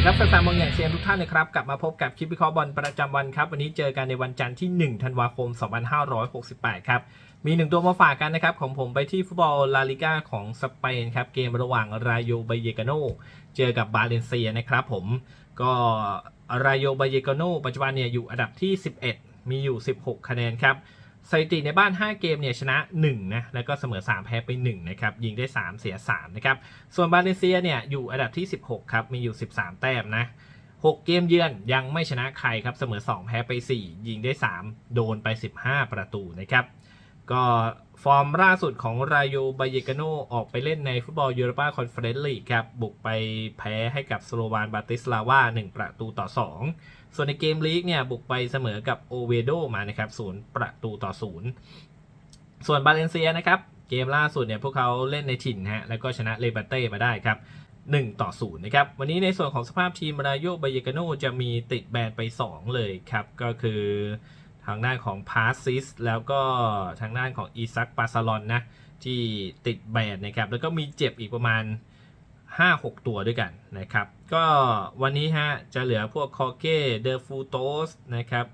ดีครับแฟนๆมองอย่างเซียนทุกท่านนะครับกลับมาพบกับคลิปวิเคราะห์บอลประจำวันครับ วันนี้เจอกันในวันจันทร์ที่ 1 ธันวาคม 2568 ครับ มีหนึ่งตัวมาฝากกันนะครับ ของผมไปที่ฟุตบอลลาลิก้าของสเปนครับ เกมระหว่างรายโยไบเยกาโนเจอกับบาเลนเซียนะครับผมก็รายโยไบเยกาโนปัจจุบันเนี่ยอยู่อันดับที่ 11 มีอยู่ 16 คะแนนครับ สถิติในบ้าน 5 เกมเนี่ยชนะ1นะแล้วก็เสมอ 3 แพ้ไป1นะครับยิงได้ 3 เสีย3นะครับส่วนบาเลเซียเนี่ยอยู่อันดับที่ 16 ครับ มีอยู่ 13 แต้มนะ6 เกมเยือนยังไม่ชนะใครครับเสมอ 2 แพ้ไป 4 ยิงได้ 3 โดนไป 15 ประตูนะครับก็ฟอร์มล่าสุดของรายโยบเยกาโนออกไปเล่นในฟุตบอลยูโรปาคอนเฟอเรนซ์ลีกครับบุกไปแพ้ให้กับสโลวานบาติสลาวา1 ประตูต่อ 2 ส่วนในเกมลีกเนี่ยบุกไปเสมอกับโอเวโดมานะครับศูนย์ประตูต่อศูนย์ส่วนบาเลนเซียนะครับเกมล่าสุดเนี่ยพวกเขาเล่นในถิ่นฮะแล้วก็ชนะเลบัเต้มาได้ครับ1ต่อ0นะครับวันนี้ในส่วนของสภาพทีมรายโยบเยกาโนจะมีติดแบนไป 2 เลยครับ ก็คือทางด้านของพาซิสแล้วก็ทางด้านของอีซักปาซาลอนนะที่ติดแบนนะครับแล้วก็มีเจ็บอีกประมาณ 5-6 ตัวด้วยกันนะครับ ก็วันนี้ฮะ จะเหลือพวกคอเก้เดอฟูโตสนะครับ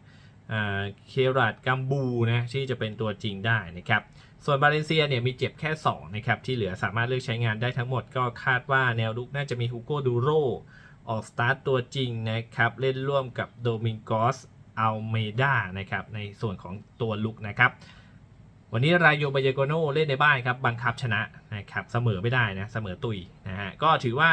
เคราดกัมบูนะที่จะเป็นตัวจริงได้นะครับ ส่วนบาเลนเซียเนี่ยมีเจ็บแค่ 2 นะครับ ที่เหลือสามารถเลือกใช้งานได้ทั้งหมดก็คาดว่าแนวลุกน่าจะมีฮูโกดูโรออกสตาร์ตตัวจริงนะครับ เล่นร่วมกับโดมิงโกสอัลเมดานะครับ ในส่วนของตัวลุกนะครับ วันนี้รายโยบายโกโนเล่นในบ้านครับ บังคับชนะนะครับ เสมอไม่ได้นะ เสมอตุยนะฮะ ก็ถือว่า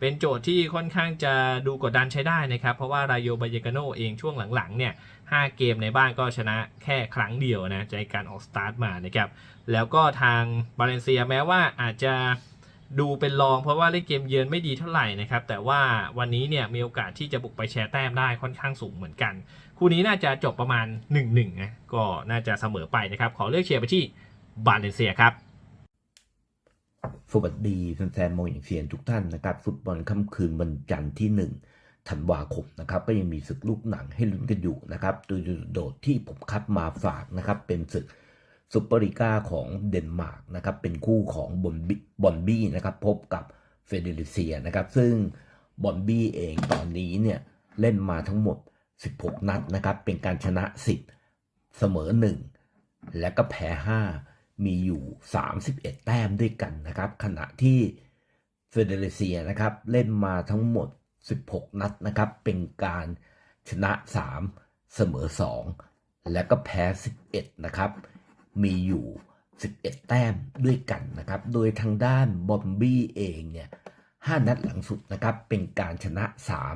เป็นโจทย์ที่ค่อนข้างจะดูกดดันใช้ได้นะครับ เพราะว่ารายโยบายโกโนเองช่วงหลังๆเนี่ย5เกมในบ้านก็ชนะแค่ครั้งเดียวนะในการออกสตาร์ทมานะครับ แล้วก็ทางบาเลนเซียแม้ว่าอาจจะดูเป็นรองเพราะว่าเล่นเกมเยือนไม่ดีเท่าไหร่นะครับ แต่ว่าวันนี้เนี่ยมีโอกาสที่จะบุกไปแชร์แต้มได้ค่อนข้างสูงเหมือนกัน คู่นี้น่าจะจบประมาณ 1-1นะก็น่าจะเสมอไปนะครับ ขอเลือกเชียร์ไปที่บาเลนเซียครับ สวัสดีแฟนๆมองอย่างเซียนทุกท่านนะครับ ฟุตบอลค่ำคืนวันจันทร์ที่ 1 ธันวาคมนะครับ ก็ยังมีศึกลูกหนังให้ลุ้นกันอยู่นะครับโดยโดดที่ผมคัดมาฝากนะครับ เป็นศึกซุปเปอร์ลีกาของเดนมาร์กนะครับ เป็นคู่ของบอนบี้บอนบี้นะครับพบกับเฟเดริเซียนะครับ ซึ่งบอนบี้เองตอนนี้เนี่ยเล่นมาทั้งหมด 16 นัดนะครับ เป็นการชนะ 10 เสมอ 1 และก็แพ้ 5 มีอยู่ 31 แต้มด้วยกันนะครับ ขณะที่เฟเดเรเซียนะครับเล่นมาทั้งหมด 16 นัดนะครับ เป็นการชนะ 3 เสมอ 2 และก็แพ้ 11 นะครับ มีอยู่ 11 แต้มด้วยกันนะครับ โดยทางด้านบอมบี้เองเนี่ย5นัดหลังสุดนะครับเป็นการชนะ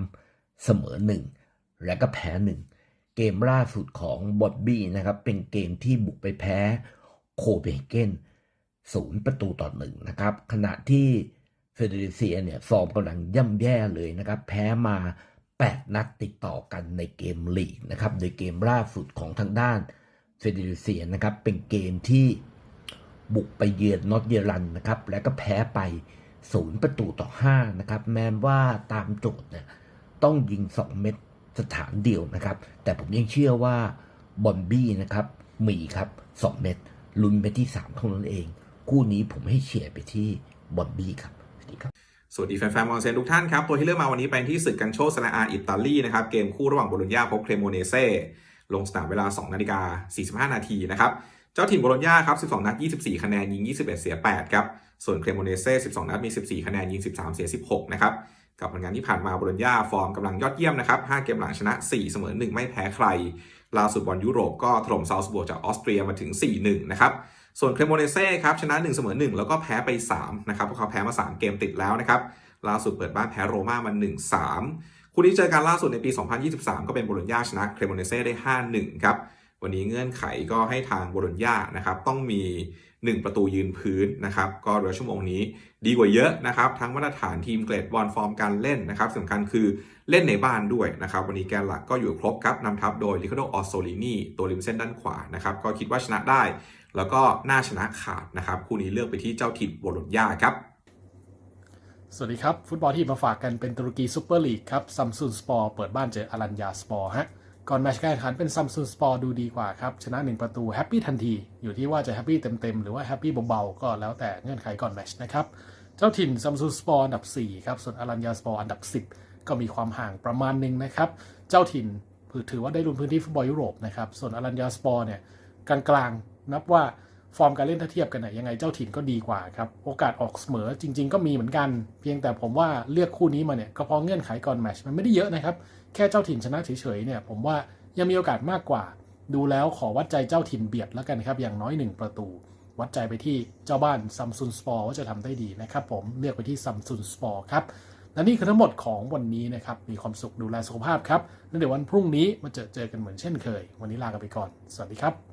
3 เสมอ 1 และก็แพ้ 1 เกมล่าสุดของบอบบี้นะครับเป็นเกมที่บุกไปแพ้ โคเปนเกนศูนย์ประตูต่อหนึ่งนะครับ ขณะที่เฟเดริเซียเนี่ยฟอร์มกำลังย่ำแย่เลยนะครับ แพ้มา 8 นัดติดต่อกันในเกมลีกนะครับ โดยเกมล่าสุดของทางด้านเฟเดริเซียนะครับ เป็นเกมที่บุกไปเยือนนอตเยอรันนะครับ และก็แพ้ไปศูนย์ประตูต่อ 5 นะครับ แม้ว่าตามโจทย์เนี่ยต้องยิง 2 เม็ดสถานเดียวนะครับ แต่ผมยังเชื่อว่าบอลบี้นะครับมีครับ 2 เม็ด ลุ้นไปที่3เท่านั้นเอง คู่นี้ผมให้เชียร์ไปที่บอลบี้ครับ สวัสดีครับ สวัสดีแฟนๆมอนเซนทุกท่านครับ ตัวที่เลือกมาวันนี้เป็นที่ศึกกันโชซานาอาอิตาลีนะครับ เกมคู่ระหว่างโบโลญญาพบเครโมเนเซ่ลงสนามเวลา 2 นาฬิกา 45 นาทีนะครับ เจ้าถิ่นโบโลญญาครับ 12 นัด 24 คะแนนยิง 21 เสีย 8 ครับ ส่วนเครโมเนเซ่ 12 นัดมี 14 คะแนนยิง 13 เสีย 16 นะครับ กับผลงานที่ผ่านมาโบโลญญาฟอร์มกำลังยอดเยี่ยมนะครับ 5 เกมหลังชนะ 4 เสมอ 1 ไม่แพ้ใคร ล่าสุดบอลยุโรปก็ถล่มซาวส์บวกจากออสเตรียมาถึง 4-1 นะครับ ส่วนเครโมเนเซ่ครับชนะ 1 เสมอ 1 แล้วก็แพ้ไป 3 นะครับ พวกเขาแพ้มา 3 เกมติดแล้วนะครับ ล่าสุดเปิดบ้านแพ้โรม่ามา 1-3 คู่นี้เจอกันล่าสุดในปี 2023 ก็เป็นโบโลญญาชนะเครโมเนเซ่ได้ 5-1 ครับ วันนี้เงื่อนไขก็ให้ทางโบโลญญานะครับต้องมี 1 ประตูยืนพื้นนะครับก็เรือชั่วโมงนี้ดีกว่าเยอะนะครับทั้งมาตรฐานทีมเกรดบอลฟอร์มการเล่นนะครับสำคัญคือเล่นในบ้านด้วยนะครับวันนี้แกนหลักก็อยู่ครบครับนำทัพโดยลิคาโดออสโซลินีตัวริมเส้นด้านขวานะครับก็คิดว่าชนะได้ แล้วก็น่าชนะขาดนะครับคู่นี้เลือกไปที่เจ้าถิ่นโบโลญญาครับสวัสดีครับ ฟุตบอลที่มาฝากกันเป็นตุรกีซูเปอร์ลีกครับซัมซุนสปอร์เปิดบ้านเจออารัญญาสปอร์ฮะ ก่อนแมชการแข่งขันเป็นซัมซุงสปอร์ดูดีกว่าครับ ชนะ 1 ประตูแฮปปี้ทันที อยู่ที่ว่าจะแฮปปี้เต็มๆ หรือว่าแฮปปี้เบาๆ ก็แล้วแต่เงื่อนไขก่อนแมชนะครับ เจ้าถิ่นซัมซุงสปอร์อันดับ 4 ครับ ส่วนอารัญญาสปอร์อันดับ 10 ก็มีความห่างประมาณหนึ่งนะครับ เจ้าถิ่นถือว่าได้ลุ้นพื้นที่ฟุตบอลยุโรปนะครับ ส่วนอารัญญาสปอร์เนี่ยกลางๆนับว่า ฟอร์มการเล่นถ้าเทียบกันเนี่ยยังไงเจ้าถิ่นก็ดีกว่าครับโอกาสออกเสมอจริง ๆ ก็มีเหมือนกัน เพียงแต่ผมว่าเลือกคู่นี้มาเนี่ยก็เพราะเงื่อนไขก่อนแมชมันไม่ได้เยอะนะครับแค่เจ้าถิ่นชนะเฉยๆเนี่ยผมว่ายังมีโอกาสมากกว่า ดูแล้วขอวัดใจเจ้าถิ่นเบียดแล้วกันครับอย่างน้อยหนึ่งประตู วัดใจไปที่เจ้าบ้านซัมซุนสปอร์ว่าจะทำได้ดีนะครับผมเลือกไปที่ซัมซุนสปอร์ครับและนี่คือทั้งหมดของวันนี้นะครับมีความสุขดูแลสุขภาพครับแล้วเดี๋ยววันพรุ่งนี้มาเจอเจอกันเหมือนเช่นเคย วันนี้ลากันไปก่อน สวัสดีครับ